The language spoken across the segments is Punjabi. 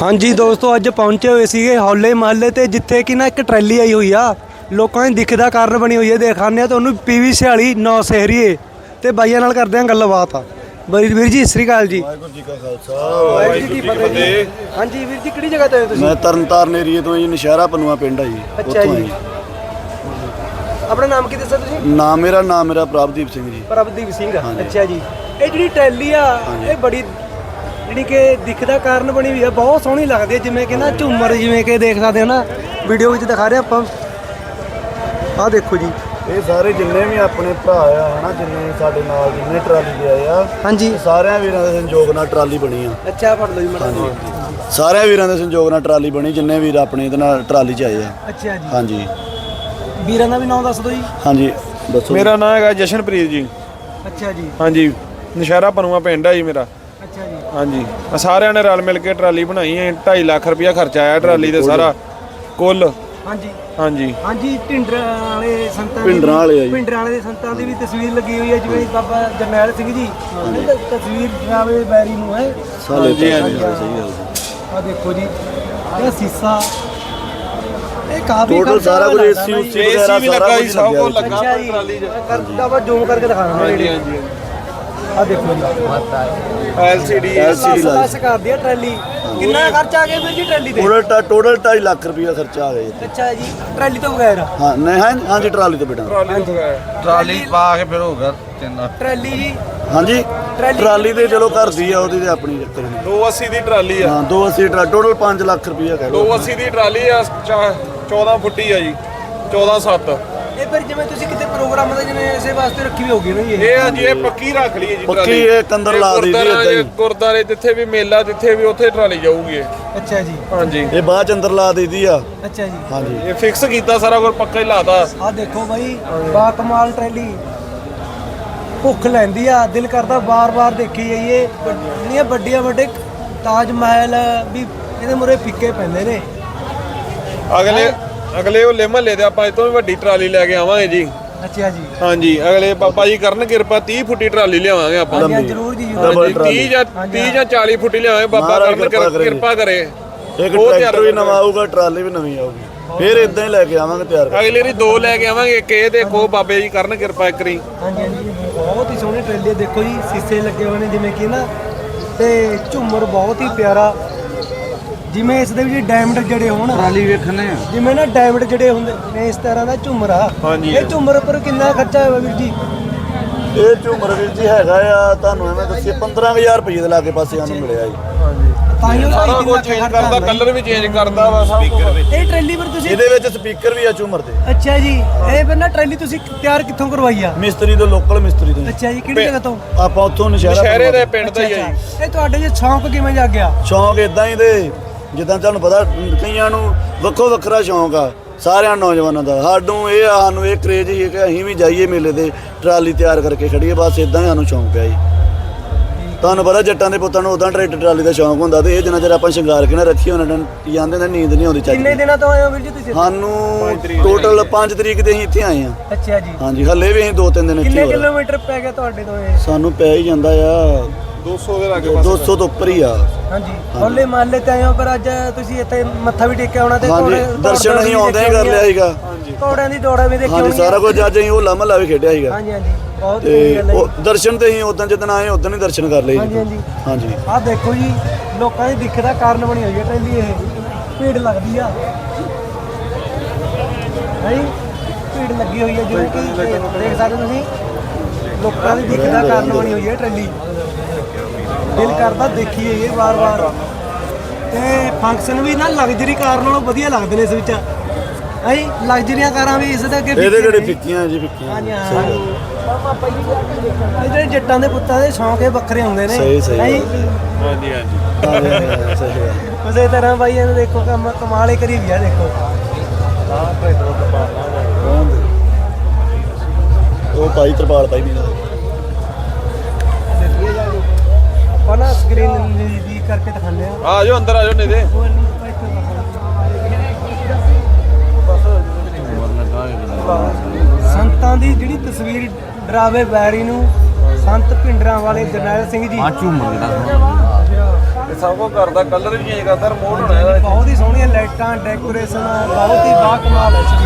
ਹਾਂਜੀ ਦੋਸਤੋ ਅੱਜ ਪਹੁੰਚੇ ਹੋਏ ਸੀਗੇ ਹੌਲੇ ਮਹੱਲੇ ਤੇ ਜਿੱਥੇ ਕਿ ਨਾ ਇੱਕ ਟਰੈਲੀ ਆਈ ਹੋਈ ਆ। ਲੋਕਾਂ ਦੀ ਦਿੱਖ ਦਾ ਕਾਰਨ ਬਣੀ ਹੋਈ ਹੈ ਦੇਖਾਨੇ ਆ ਤੁਹਾਨੂੰ ਪੀਵੀ 46 ਨੌ ਸਹਿਰੀਏ। ਤੇ ਬਾਈਆਂ ਨਾਲ ਕਰਦੇ ਆ ਗੱਲਬਾਤ। ਆ ਬਈ ਵੀਰ ਜੀ ਸ੍ਰੀ ਅਕਾਲ ਜੀ। ਵਾਹਿਗੁਰੂ ਜੀ ਕਾ ਖਾਲਸਾ ਵਾਹਿਗੁਰੂ ਜੀ ਕੀ ਫਤਿਹ ਹਾਂਜੀ ਵੀਰ ਜੀ ਕਿਹੜੀ ਜਗ੍ਹਾ ਤੇ ਹੋ ਤੁਸੀਂ? ਮੈਂ ਤਰਨਤਾਰਨ ਏਰੀਏ ਤੋਂ ਜੀ ਨਸ਼ਹਿਰਾ ਪਨੂਆ ਪਿੰਡ ਆ ਜੀ ਅੱਛਾ ਉੱਥੋਂ ਆ ਜੀ। ਆਪਣਾ ਨਾਮ ਕੀ ਦੱਸਿਆ ਤੁਸੀਂ? ਨਾਮ ਮੇਰਾ ਨਾਮ ਮੇਰਾ ਪ੍ਰਭਦੀਪ ਸਿੰਘ ਜੀ। ਪ੍ਰਭਦੀਪ ਸਿੰਘ। ਹਾਂਜੀ। ਅੱਛਾ ਜੀ। ਇਹ ਜਿਹੜੀ ਟਰੈਲੀ ਆ ਇਹ ਬੜੀ ਜਿਹੜੀ ਕਿ ਦਿੱਖ ਦਾ ਕਾਰਨ ਬਣੀ ਹੋਈ ਆ ਬਹੁਤ ਸੋਹਣੀ ਲੱਗਦੀ ਹੈ ਜਿਵੇਂ ਕਿ ਨਾ ਝੂਮਰ ਜਿਵੇਂ ਕਿ ਦੇਖ ਸਕਦੇ ਹੋ ਨਾ ਵੀਡੀਓ ਵਿੱਚ ਦਿਖਾ ਰਹੇ ਆਪਾਂ। ਆਹ ਦੇਖੋ ਜੀ। ਇਹ ਸਾਰੇ ਜਿੰਨੇ ਵੀ ਆਪਣੇ ਭਰਾ ਆ ਹਨਾ ਜਿੰਨੇ ਸਾਡੇ ਨਾਲ ਜਿੰਨੇ ਟਰਾਲੀ ਦੇ ਆਏ ਆ ਹਾਂਜੀ। ਇਹ ਸਾਰਿਆਂ ਵੀਰਾਂ ਦੇ ਸੰਯੋਗ ਨਾਲ ਟਰਾਲੀ ਬਣੀ ਆ। ਅੱਛਾ ਫੜ ਲਓ ਜੀ ਮੜਾ ਸਾਰਿਆਂ ਵੀਰਾਂ ਦੇ ਸੰਯੋਗ ਨਾਲ ਟਰਾਲੀ ਬਣੀ ਜਿੰਨੇ ਵੀਰ ਆਪਣੇ ਇਹਦੇ ਨਾਲ ਟਰਾਲੀ 'ਚ ਆਏ ਆ। ਅੱਛਾ ਜੀ। ਹਾਂਜੀ। ਵੀਰਾਂ ਦਾ ਵੀ ਨਾਮ ਦੱਸ ਦਿਓ ਜੀ। ਹਾਂਜੀ ਦੱਸੋ ਮੇਰਾ ਨਾਮ ਹੈਗਾ ਜਸ਼ਨਪ੍ਰੀਤ ਜੀ। ਅੱਛਾ ਜੀ। ਹਾਂਜੀ ਨਸ਼ਹਿਰਾ ਪਨੂਆ ਪਿੰਡ ਹੈ ਜੀ ਮੇਰਾ। ਅੱਛਾ ਜੀ। ਹਾਂਜੀ। ਆਹ ਸਾਰਿਆਂ ਨੇ ਰਲ ਮਿਲ ਕੇ ਟਰਾਲੀ ਬਣਾਈ ਹੈ। 2.5 ਲੱਖ ਰੁਪਇਆ ਖਰਚਾ ਆਇਆ ਟਰਾਲੀ ਤੇ ਸਾਰਾ। ਕੁੱਲ। ਹਾਂਜੀ। ਹਾਂਜੀ। ਹਾਂਜੀ ਢਿੰਡਰਾਂ ਵਾਲੇ ਸੰਤਾਂ ਦੀ ਭਿੰਡਰਾਂ ਵਾਲੇ ਆ ਜੀ। ਭਿੰਡਰਾਂ ਵਾਲੇ ਦੇ ਸੰਤਾਂ ਦੀ ਵੀ ਤਸਵੀਰ ਲੱਗੀ ਹੋਈ ਹੈ ਜਿਵੇਂ ਬਾਬਾ ਜਰਨੈਲ ਸਿੰਘ ਜੀ। ਤਸਵੀਰ ਜਾਵੇ ਬੈਰੀ ਨੂੰ ਹੈ। ਸਾਲੇ ਹਾਂਜੀ, ਹਾਂਜੀ, ਸਹੀ ਗੱਲ ਆ ਦੇਖੋ ਜੀ ਇਹ ਸੀਸਾ ਇਹ ਕਾਫੀ ਟੋਟਲ ਖਰਚਾ ਸਾਰਾ ਕੁਝ ਲੱਗਦਾ ਏਸੀ ਨਾ ਉਸੀ ਜੀ। ਵਗੈਰਾ ਵੀ ਸਾਰਾ ਲੱਗਾ ਕੁਝ ਸਭ ਕੁਝ ਲੱਗਾ। ਅੱਛਾ ਜੀ ਟਰਾਲੀ 'ਚ। ਕਰਦਾ ਵਾ ਜ਼ੂਮ ਕਰਕੇ ਦਿਖਾਣਾ ਹਾਂਜੀ ਹਾਂਜੀ। ਆ ਦੇਖੋ ਜੀ। ਐਲਸੀਡੀ। LCD ਦਸ ਦਸ ਕਰਦੀ ਆ ਟਰੈਲੀ। ਕਿੰਨਾ ਖਰਚਾ ਆ ਗਿਆ ਵੀਰ ਜੀ ਟਰੈਲੀ ਤੇ? ਟੋਟਲ ਟੋਟਲ 2.5 ਲੱਖ ਰੁਪਇਆ ਖਰਚਾ ਆ ਗਿਆ ਜੀ। ਅੱਛਾ ਜੀ ਟਰੈਲੀ ਤੋਂ ਬਗੈਰ? ਹਾਂ ਨਹੀਂ ਹਾਂ ਹਾਂਜੀ ਟਰਾਲੀ ਤੋਂ ਬੇਟਾ ਟਰਾਲੀ ਤੋਂ ਬਗੈਰ। ਟਰਾਲੀ ਪਾ ਕੇ ਫਿਰ ਹੋ ਗਿਆ ਤਿੰਨ ਟਰੈਲੀ ਜੀ। ਹਾਂਜੀ ਟਰਾਲੀ- ਟਰਾਲੀ ਤੇ ਚਲੋ ਘਰ ਦੀ ਆ ਉਹਦੀ ਤੇ ਆਪਣੀ ਚੱਕਰ ਨਹੀਂ। 280 ਦੀ ਟਰਾਲੀ ਆ। ਹਾਂ ਦੋ ਅਸੀਂ ਟਰਾ ਟੋਟਲ 5 ਲੱਖ ਰੁਪਇਆ ਕਹਿ ਲਓ। 280 ਦੀ ਟਰਾਲੀ ਆ ਚਾ- 14 ਫੁੱਟੀ ਆ ਜੀ 14 7 ਇਹ ਫਿਰ ਜਿਵੇਂ ਤੁਸੀਂ ਕਿਤੇ ਪ੍ਰੋਗਰਾਮ ਦਾ ਜਿਵੇਂ ਇਸੇ ਵਾਸਤੇ ਰੱਖੀ ਵੀ ਹੋਗੀ ਨਾ ਜੀ ਇਹ? ਇਹ ਆ ਜੀ ਇਹ ਪੱਕੀ ਰੱਖ ਲਈ ਹੈ ਜੀ ਪੱਕੀ ਇਹ ਕੰਦਰ ਲਾ ਦੀ ਗੁਰਦੁਆਰਾ ਏਦਾਂ ਹੀ। ਗੁਰਦਾਰੇ ਜਿੱਥੇ ਵੀ ਮੇਲਾ ਜਿੱਥੇ ਵੀ ਉੱਥੇ ਟਰਾਲੀ ਜਾਊਗੀ ਇਹ। ਅੱਛਾ ਜੀ। ਹਾਂਜੀ। ਇਹ ਬਾਅਦ ਚ ਅੰਦਰ ਲਾ ਦਈਦੀ ਆ। ਅੱਛਾ ਜੀ। ਹਾਂਜੀ। ਇਹ ਫਿਕਸ ਕੀਤਾ ਸਾਰਾ ਕੁਝ ਪੱਕਾ ਹੀ ਲਾਤਾ। ਆ ਦੇਖੋ ਬਾਈ ਬਾ ਕਮਾਲ ਟਰੈਲੀ। ਭੁੱਖ ਲੈਂਦੀ ਆ ਦਿਲ ਕਰਦਾ ਬਾਰ-ਬਾਰ ਦੇਖੀ ਜਾਈਏ। ਜਿਹੜੀਆਂ ਵੱਡੀਆਂ ਵੱਡੇ ਤਾਜ ਮਹਿਲ ਵੀ ਇਹਦੇ ਮੁਰੇ ਫਿੱਕੇ ਪੈਂਦੇ ਨੇ। ਅਗਲੇ ਅਗਲੇ ਹੋਲੇ ਮਹੱਲੇ ਦੇ ਆਪਾਂ ਇਤੋਂ ਵੀ ਵੱਡੀ ਟਰਾਲੀ ਲੈ ਕੇ ਆਵਾਂਗੇ ਜੀ। ਅੱਛਾ ਜੀ। ਹਾਂਜੀ ਅਗਲੇ ਬਾਬਾ ਜੀ ਕਰਨ ਕਿਰਪਾ 30 ਫੁੱਟੀ ਟਰਾਲੀ ਲਿਆਵਾਂਗੇ ਆਪਾਂ। ਹਾਂਜੀ। ਜ਼ਰੂਰ ਜੀ ਜ਼ਰੂਰ। ਡਬਲ ਹਾਂਜੀ, 30 ਜਾਂ ਹਾਂਜੀ, 30 ਜਾਂ 40 ਫੁੱਟੀ ਲਿਆਵਾਂਗੇ ਬਾਬਾ ਮਹਾਰਾਜ ਕਰਨ ਕਿਰਪਾ ਕਿਰ- ਕਰੇ। ਕਿਰਪਾ ਕਰੇ। ਇੱਕ ਉਹ ਤਿਆਰ ਟਰੈਕਟਰ ਵੀ। ਨਵਾਂ ਆਊਗਾ ਟਰਾਲੀ ਵੀ ਨਵੀਂ ਆਊਗੀ। ਫਿਰ ਇਦਾਂ ਹੀ ਲੈ ਕੇ ਆਵਾਂਗੇ ਤਿਆਰ ਕਰਕੇ। ਅਗਲੇ ਵਾਰੀ ਦੋ ਲੈ ਕੇ ਆਵਾਂਗੇ ਇੱਕ ਇਹ ਉਹ ਬਾਬੇ ਜੀ ਕਰਨ ਕਿਰਪਾ ਕਰੀ ਹਾਂਜੀ ਹਾਂਜੀ ਬਹੁਤ ਹੀ ਸੋਹਣੀ ਟਰੈਲੀ ਹੈ। ਦੇਖੋ ਜੀ ਸੀਸੇ ਲੱਗੇ ਹੋਏ ਨੇ ਜਿਵੇਂ ਕਿ ਨਾ ਤੇ ਝੂਮਰ ਬਹੁਤ ਹੀ ਪਿਆਰਾ ਜਿਵੇਂ ਇਸ ਦੇ ਵਿੱਚ ਡਾਇਮੰਡ ਜੜੇ ਹੋਣ ਟਰਾਲੀ ਵੇਖਣੇ ਆ। ਜਿਵੇਂ ਨਾ ਡਾਇਮੰਡ ਜਿਹੜੇ ਹੁੰਦੇ ਨੇ ਇਸ ਤਰ੍ਹਾਂ ਦਾ ਝੂਮਰ ਆ। ਹਾਂਜੀ। ਇਹ ਝੂਮਰ ਉੱਪਰ ਕਿੰਨਾ ਖਰਚਾ ਹੋਇਆ ਵੀਰ ਜੀ? ਇਹ ਝੂਮਰ ਵੀਰ ਜੀ ਹੈਗਾ ਆ ਤੁਹਾਨੂੰ ਐਵੇਂ ਦੱਸੀਏ 15000 ਰੁਪਏ ਦੇ ਲਾਗੇ ਪਾਸੇ ਸਾਨੂੰ ਮਿਲਿਆ ਜੀ। ਤਾਂ ਹੀ ਉਹ ਸਾਰਾ ਭਾਈ ਕੁਝ ਕਿੰਨਾ ਚੇਂਜ ਕਰਦਾ ਕਲਰ ਵੀ ਚੇਂਜ ਕਰਦਾ ਵਾ ਸਭ ਕੁਝ ਇਹ ਟਰੈਲੀ ਪਰ ਤੁਸੀਂ ਇਹਦੇ ਵਿੱਚ ਸਪੀਕਰ ਵੀ ਆ ਝੂਮਰ ਦੇ। ਅੱਛਾ ਜੀ। ਇਹ ਫਿਰ ਨਾ ਟਰੈਲੀ ਤੁਸੀਂ ਤਿਆਰ ਕਿੱਥੋਂ ਕਰਵਾਈ ਆ? ਮਿਸਤਰੀ ਤੋਂ ਲੋਕਲ ਮਿਸਤਰੀ ਤੋਂ ਅੱਛਾ ਜੀ ਕਿਹੜੀ ਜਗ੍ਹਾ ਤੋਂ? ਆਪਾਂ ਉੱਥੋਂ ਨਸ਼ਹਿਰਾ ਸ਼ਹਿਰੇ ਦੇ ਪਿੰਡ ਦਾ ਹੀ ਆ ਜੀ। ਇਹ ਤੁਹਾਡੇ ਜੇ ਸ਼ੌਂਕ ਕਿਵੇਂ ਜਾਗਿਆ? ਸ਼ੌਂਕ ਇਦਾਂ ਹੀ ਦੇ। ਜਿੱਦਾਂ ਤੁਹਾਨੂੰ ਪਤਾ ਕਈਆਂ ਨੂੰ ਵੱਖੋ ਵੱਖਰਾ ਸ਼ੌਂਕ ਆ ਸਾਰਿਆਂ ਨੌਜਵਾਨਾਂ ਦਾ। ਸਾਨੂੰ ਇਹ ਆ ਸਾਨੂੰ ਇਹ ਕਰੇਜ ਹੀ ਹੈ ਕਿ ਅਸੀਂ ਵੀ ਜਾਈਏ ਮੇਲੇ ਤੇ ਟਰਾਲੀ ਤਿਆਰ ਕਰਕੇ ਖੜੀਏ ਬਸ ਇਦਾਂ ਹੀ ਸਾਨੂੰ ਸ਼ੌਂਕ ਪਿਆ ਜੀ। ਤੁਹਾਨੂੰ ਪਤਾ ਜੱਟਾਂ ਦੇ ਪੁੱਤਾਂ ਨੂੰ ਉਦਾਂ ਟਰੈਕਟਰ ਟਰਾਲੀ ਦਾ ਸ਼ੌਂਕ ਹੁੰਦਾ ਤੇ ਇਹ ਜਿੰਨਾ ਚਿਰ ਆਪਾਂ ਸ਼ਿੰਗਾਰ ਕੇ ਨਾ ਰੱਖੀ ਉਹਨਾਂ ਨੂੰ ਜਾਂਦੇ ਨੇ ਨੀਂਦ ਨਹੀਂ ਆਉਂਦੀ ਕਿੰਨੇ ਚੱਜ ਦਿਨਾਂ ਤੋਂ ਆਏ ਹੋ ਵੀਰ ਜੀ ਤੁਸੀਂ ਸਾਨੂੰ ਟੋਟਲ 5 ਤਰੀਕ ਦੇ ਅਸੀਂ ਇੱਥੇ ਆਏ ਆ ਅੱਛਾ ਜੀ। ਹਾਂਜੀ ਹੱਲੇ ਵੀ ਅਸੀਂ ਦੋ ਤਿੰਨ ਦਿਨ ਇੱਥੇ ਕਿੰਨੇ। ਕਿਲੋਮੀਟਰ ਪੈ ਗਿਆ ਤੁਹਾਡੇ ਤੋਂ ਇਹ? ਸਾਨੂੰ ਪੈ ਹੀ ਜਾਂਦਾ ਆ। 200 ਦੇ ਲਾਗੇ ਪਾਸੇ 200 ਤੋਂ ਉੱਪਰ ਹੀ ਆ। ਹਾਂਜੀ। ਹੋਲੇ ਮਹੱਲੇ ਤੇ ਆਏ ਹੋ ਪਰ ਅੱਜ ਤੁਸੀਂ ਇੱਥੇ ਮੱਥਾ ਵੀ ਟੇਕਿਆ ਹੋਣਾ ਤੇ ਹਾਂਜੀ ਦਰਸ਼ਨ ਅਸੀਂ ਆਉਂਦੇ ਕਰ ਲਿਆ ਸੀਗਾ। ਘੋੜਿਆਂ ਦੀ ਦੌੜਾ ਵੀ ਦੇਖੀ ਹਾਂਜੀ ਹੋਣੀ। ਸਾਰਾ ਕੁਝ ਅੱਜ ਅਸੀਂ ਉਹ ਲੰਮਾ ਵੀ ਖੇਡਿਆ ਸੀਗਾ। ਹਾਂਜੀ ਹਾਂਜੀ। ਬਹੁਤ ਤੇ ਵਧੀਆ ਗੱਲ ਹੈ ਉਹ ਦਰਸ਼ਨ ਤੇ ਅਸੀਂ ਉਦੋਂ ਜਦੋਂ ਆਏ ਉਦੋਂ ਹੀ ਦਰਸ਼ਨ ਕਰ ਲਏ ਹਾਂਜੀ, ਹਾਂਜੀ। ਆਹ ਦੇਖੋ ਜੀ ਲੋਕਾਂ ਦੀ ਦਿੱਖ ਦਾ ਕਾਰਨ ਬਣੀ ਹੋਈ ਹੈ ਟੈਲੀ ਇਹ। ਭੀੜ ਲੱਗਦੀ ਆ। ਨਹੀਂ ਭੀੜ ਲੱਗੀ ਹੋਈ ਹੈ ਜਿਵੇਂ ਕਿ ਦੇਖ ਸਕਦੇ ਤੁਸੀਂ। ਲੋਕਾਂ ਦੀ ਦਿੱਖ ਦਾ ਕਾਰਨ ਬਣੀ ਹੋਈ ਹੈ ਟੈਲੀ। ਦਿਲ ਕਰਦਾ ਦੇਖੀਏ ਇਹ ਵਾਰ-ਵਾਰ ਤੇ ਫੰਕਸ਼ਨ ਵੀ ਨਾ ਲਗਜ਼ਰੀ ਕਾਰ ਨਾਲੋਂ ਵਧੀਆ ਲੱਗਦੇ ਨੇ ਇਸ ਵਿੱਚ ਹੈ ਲਗਜ਼ਰੀਆਂ ਕਾਰਾਂ ਵੀ ਇਸ ਦੇ ਅੱਗੇ ਇਹਦੇ ਫਿੱਕੀਆਂ ਕਿਹੜੇ। ਫਿੱਕੀਆਂ ਜੀ ਫਿੱਕੀਆਂ ਹਾਂਜੀ ਹਾਂ ਇਹ ਜਿਹੜੇ ਜੱਟਾਂ ਦੇ ਪੁੱਤਾਂ ਦੇ ਸ਼ੌਂਕ ਇਹ ਵੱਖਰੇ ਹੁੰਦੇ ਨੇ ਸਹੀ, ਸਹੀ ਹੈਂ ਜੀ? ਸਹੀ ਹੈ। ਉਸੇ ਤਰ੍ਹਾਂ ਬਾਈ ਇਹਨੂੰ ਦੇਖੋ ਕੰਮ ਕਮਾਲੇ ਕਰੀ ਵੀ ਆ ਦੇਖੋ ਕੌਣ ਦੇ? ਉਹ ਭਾਈ ਤਰਪਾਲ ਭਾਈ ਮੇਰਾ ਨਾ ਸਕਰੀਨ ਦੀ ਕਰਕੇ ਦਿਖਾਉਂਦੇ ਆ। ਆ ਜਾਓ ਅੰਦਰ ਆ ਜਾਓ ਨਹੀਂ ਦੇ ਸੰਤਾਂ ਦੀ ਜਿਹੜੀ ਤਸਵੀਰ ਡਰਾਵੇ ਬੈਰੀ ਨੂੰ ਸੰਤ ਭਿੰਡਰਾਂ ਵਾਲੇ ਜਰਨੈਲ ਸਿੰਘ ਜੀ। ਆ ਝੂਮਰ ਜਿਹੜਾ। ਇਹ ਸਭ ਕੁਝ ਕਰਦਾ ਕਲਰ ਵੀ ਚੇਂਜ ਕਰਦਾ ਰਿਮੋਟ ਹੋਣਾ ਇਹਦਾ। ਬਹੁਤ ਹੀ ਸੋਹਣੀਆਂ ਲਾਈਟਾਂ ਡੈਕੋਰੇਸ਼ਨ ਬਹੁਤ ਹੀ ਬਾਕਮਾਲ ਹੈ ਜੀ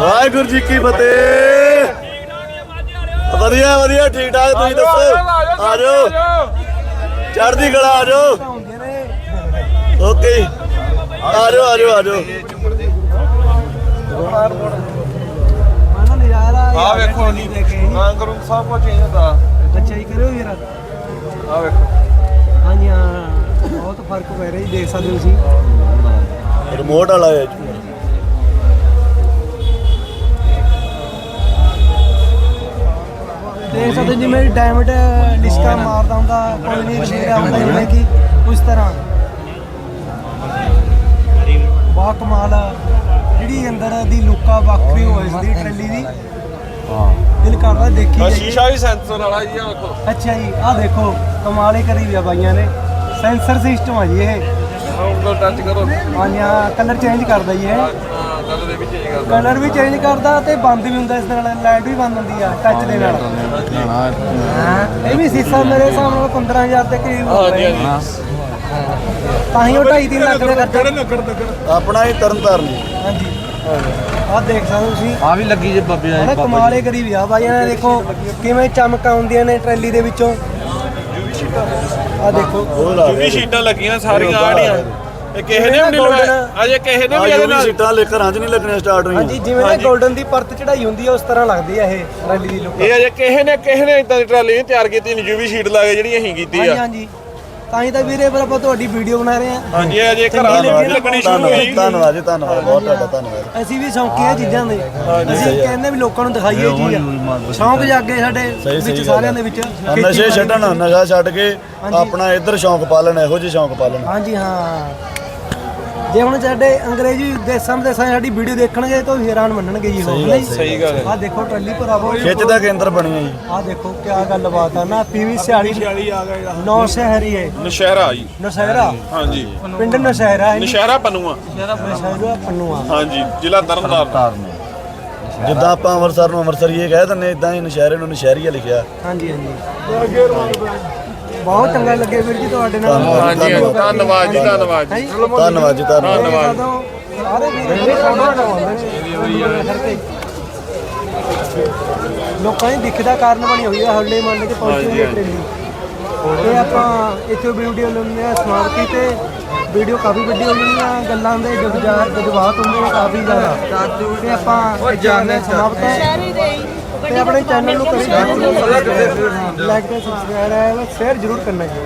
ਵਾਹਿਗੁਰੂ ਜੀ ਕੀ ਫਤਿਹ। ਵਧੀਆ ਵਧੀਆ ਠੀਕ ਠਾਕ ਤੁਸੀਂ ਦੱਸੋ? ਆ ਜਾਓ ਚੜ੍ਹਦੀ ਕਲਾ ਆ ਜਾਓ ਓਕੇ ਆ ਜਾਓ ਆ ਜਾਓ ਆ ਜਾਓ ਆ ਵੇਖੋ ਜੀ ਦੇਖੇ ਰੰਗ ਰੂਪ ਸਭ ਕੁਝ ਚੇਂਜ ਹੁੰਦਾ। ਅੱਛਾ ਹੀ ਕਰਿਓ ਵੀਰ ਆ ਵੇਖੋ। ਹਾਂਜੀ ਹਾਂ। ਬਹੁਤ ਫ਼ਰਕ ਪੈ ਰਿਹਾ ਜੀ ਦੇਖ ਸਕਦੇ ਹੋ ਤੁਸੀਂ। ਰਿਮੋਟ ਵਾਲਾ ਹੈ। ਦੇਖ ਸਕਦੇ ਹੋ ਜਿਵੇਂ ਡਾਇਮੰਡ ਲਿਸਕਾ ਮਾਰਦਾ ਹੁੰਦਾ ਕੋਈ ਨਹੀਂ ਰਸ਼ੀਰਾ ਹੁੰਦਾ ਜਿਵੇਂ ਕਿ ਉਸ ਤਰ੍ਹਾਂ। ਬਾ ਕਮਾਲ ਆ। ਜਿਹੜੀ ਅੰਦਰ ਦੀ ਲੁੱਕਾ ਵੱਖਰੀ ਹੋ ਇਸ ਦੀ ਟਰੈਲੀ ਦੀ। ਹਾਂ। ਦਿਲ ਕਰਦਾ ਦੇਖੀ ਆ ਜਾਈਏ। ਸ਼ੀਸ਼ਾ ਵੀ ਸੈਂਸਰ ਵਾਲਾ ਜੀ ਆ ਵੇਖੋ। ਅੱਛਾ ਜੀ ਆਹ ਦੇਖੋ ਕਮਾਲ ਹੀ ਕਰੀ ਵੀ ਆ ਬਾਈਆਂ ਨੇ। ਸੈਂਸਰ ਸਿਸਟਮ ਆ ਜੀ ਇਹ। ਉਂਗਲ ਟੱਚ ਕਰੋ। ਹਾਂਜੀ ਹਾਂ ਕਲਰ ਚੇਂਜ ਕਰਦਾ ਜੀ ਇਹ। ਕਲਰ ਦੇ ਵੀ ਚੇਂਜ ਕਰਦਾ। ਕਲਰ ਵੀ ਚੇਂਜ ਕਰਦਾ ਤੇ ਬੰਦ ਵੀ ਹੁੰਦਾ ਇਸ ਦੇ ਨਾਲ ਲਾਈਟ ਵੀ ਬੰਦ ਹੁੰਦੀ ਆ ਟੱਚ ਦੇ ਨਾਲ। ਹਾਂ? ਇਹ ਵੀ ਸੀਸਾ ਮੇਰੇ ਹਿਸਾਬ ਨਾਲ 15000 ਦੇ ਕਰੀਬ ਹੁੰਦਾ ਹੈ। ਤਾਂ ਹੀ ਉਹ 2.5 ਲੱਖ ਦੇ ਕਰਦੇ ਆਪਣਾ ਹੀ ਤਰਨ ਤਾਰਨ ਹਾਂਜੀ। ਆਹ ਦੇਖ ਸਕਦੇ ਤੁਸੀਂ। ਆ ਵੀ ਲੱਗੀ ਜੇ ਬੱਬੇ ਹਨਾ ਕਮਾਲੇ ਕਰੀ ਵੀ ਆ। ਬਾਈਆਂ ਨੇ ਦੇਖੋ ਕਿਵੇਂ ਚਮਕ ਆਉਂਦੀਆਂ ਨੇ ਟਰੈਲੀ ਦੇ ਵਿੱਚੋਂ। ਆਹ ਦੇਖੋ। ਉਹ ਵੀ ਸ਼ੀਟਾਂ ਲੱਗੀਆਂ ਸਾਰੀਆਂ ਆੜੀਆਂ ਇਹ ਕਿਸੇ ਨੇ ਵੀ ਨਹੀਂ ਲਵਾਇਆ ਅਜੇ ਕਿਸੇ ਨੇ ਵੀ ਇਹਦੇ ਨਾਲ ਸੀਟਾਂ ਲੈ ਘਰਾਂ 'ਚ ਨਹੀਂ ਲੱਗਣੀਆਂ ਸਟਾਰਟ ਹੋਈਆਂ। ਹਾਂਜੀ ਜਿਵੇਂ ਨਾ 골ਡਨ ਦੀ ਪਰਤ ਚੜਾਈ ਹੁੰਦੀ ਆ ਉਸ ਤਰ੍ਹਾਂ ਲੱਗਦੀ ਆ ਇਹ ਟਰੈਲੀ ਦੀ ਲੁੱਕ ਇਹ ਅਜੇ ਕਿਸੇ ਨੇ ਕਿਸੇ ਨੇ ਇਦਾਂ ਦੀ ਟਰਾਲੀ ਨਹੀਂ ਤਿਆਰ ਕੀਤੀ ਨਹੀਂ ਯੂਵੀ ਸ਼ੀਟ ਲਾ ਕੇ ਜਿਹੜੀ ਅਸੀਂ ਕੀਤੀ ਹਾਂਜੀ ਆ। ਹਾਂਜੀ ਤਾਂ ਹੀ ਤਾਂ ਵੀਰੇ ਪਰ ਆਪਾਂ ਤੁਹਾਡੀ ਵੀਡੀਓ ਬਣਾ ਰਹੇ ਆ। ਹਾਂਜੀ ਇਹ ਅਜੇ ਘਰਾਂ ਲੱਗੀ ਲੱਗਣੀ ਸ਼ੁਰੂ ਹੋਈ ਧੰਨਵਾਦ ਜੀ ਧੰਨਵਾਦ ਬਹੁਤ ਤੁਹਾਡਾ ਧੰਨਵਾਦ। ਅਸੀਂ ਵੀ ਸ਼ੌਂਕੀ ਆ ਚੀਜ਼ਾਂ ਦੇ। ਅਸੀਂ ਕਹਿੰਦੇ ਵੀ ਲੋਕਾਂ ਨੂੰ ਦਿਖਾਈਏ ਚੀਜ਼ ਸ਼ੌਂਕ ਜਾਗੇ ਸਾਡੇ ਵਿੱਚ ਸਾਰਿਆਂ ਦੇ ਵਿੱਚ। ਨਸ਼ੇ ਛੱਡਣ ਨਸ਼ਾ ਛੱਡ ਕੇ ਆਪਣਾ ਇੱਧਰ ਸ਼ੌਂਕ ਪਾਲਣ ਇਹੋ ਜਿਹੇ ਸ਼ੌਂਕ ਪਾਲਣ। ਹਾਂਜੀ ਹਾਂ। ਜੇ ਹੁਣ ਸਾਡੇ ਅੰਗਰੇਜ਼ੀ ਦੇਸਾਂ 'ਚ ਸਾਡੀ ਵੀਡੀਓ ਦੇਖਣਗੇ ਤਾਂ ਹੈਰਾਨ ਮੰਨਣਗੇ ਜੀ ਉਹ ਨਹੀਂ ਸਹੀ ਗੱਲ ਹੈ। ਆਹ ਦੇਖੋ ਟਰੱਲੀ ਭਰਾਵੋ ਖਿੱਚ ਦਾ ਕੇਂਦਰ ਬਣਿਆ ਜੀ। ਆਹ ਦੇਖੋ ਕੀ ਗੱਲਬਾਤ ਆ ਨਾ ਪੀਵੀ 46 ਆ ਗਏ ਨੌ ਸ਼ਹਿਰੀ ਹੈ ਨਸ਼ਹਿਰਾ ਜੀ। ਨਸ਼ਹਿਰਾ? ਹਾਂਜੀ। ਪਿੰਡ ਨਸ਼ਹਿਰਾ ਹੈ ਨਸ਼ਹਿਰਾ ਪਨੂਆ। ਨਸ਼ਹਿਰਾ ਪੰਨੂਆ। ਹਾਂਜੀ ਜ਼ਿਲ੍ਹਾ ਤਰਨਤਾਰਨ। ਜਿੱਦਾਂ ਆਪਾਂ ਅੰਮ੍ਰਿਤਸਰ ਨੂੰ ਅੰਮ੍ਰਿਤਸਰੀਏ ਕਹਿ ਦਿੰਨੇ ਇਦਾਂ ਹੀ ਨਸ਼ਹਿਰੇ ਨੂੰ ਨਸ਼ਹਿਰੀਆ ਲਿਖਿਆ। ਹਾਂਜੀ ਹਾਂਜੀ। ਬਹੁਤ ਚੰਗਾ ਲੱਗੇ ਵੀਰ ਜੀ ਤੁਹਾਡੇ ਨਾਲ। ਹਾਂਜੀ ਹਾਂਜੀ ਧੰਨਵਾਦ। ਜੀ ਧੰਨਵਾਦ ਜੀ। ਧੰਨਵਾਦ ਜੀ ਧੰਨਵਾਦ। ਧੰਨਵਾਦ। ਸਾਰੇ ਵੀਰ ਜੀ ਫੋਟੋ ਕਰਾਉਂਦੇ ਨੇ ਲੋਕਾਂ ਦੀ ਦਿੱਖ ਦਾ ਕਾਰਨ ਬਣੀ ਹੋਈ ਹੈ ਹੱਲੇ ਮੰਨ ਕੇ ਪਹੁੰਚੀ ਹੋਈ ਹੈ ਟ੍ਰੇਨ ਤੇ ਆਪਾਂ ਇੱਥੇ ਵੀਡੀਓ ਲੈਂਦੇ ਆ ਸਮਾਪਤੀ ਤੇ ਵੀਡੀਓ ਕਾਫੀ ਵੱਡੀ ਹੋ ਜਾਂਦੀਆਂ ਗੱਲਾਂ ਦੇ ਜਜ਼ਬਾਤ ਜਜ਼ਬਾਤ ਹੁੰਦੇ ਨੇ ਕਾਫੀ ਜ਼ਿਆਦਾ। ਤੇ ਆਪਾਂ ਜਾਣੇ ਸਮਾਪਤ। ਤੇ ਆਪਣੇ ਚੈਨਲ ਨੂੰ ਕਰੀ ਲਾਈਕ ਤੇ ਸਬਸਕ੍ਰਾਈਬ ਸ਼ੇਅਰ ਜ਼ਰੂਰ ਕਰਨਾ ਜੀ।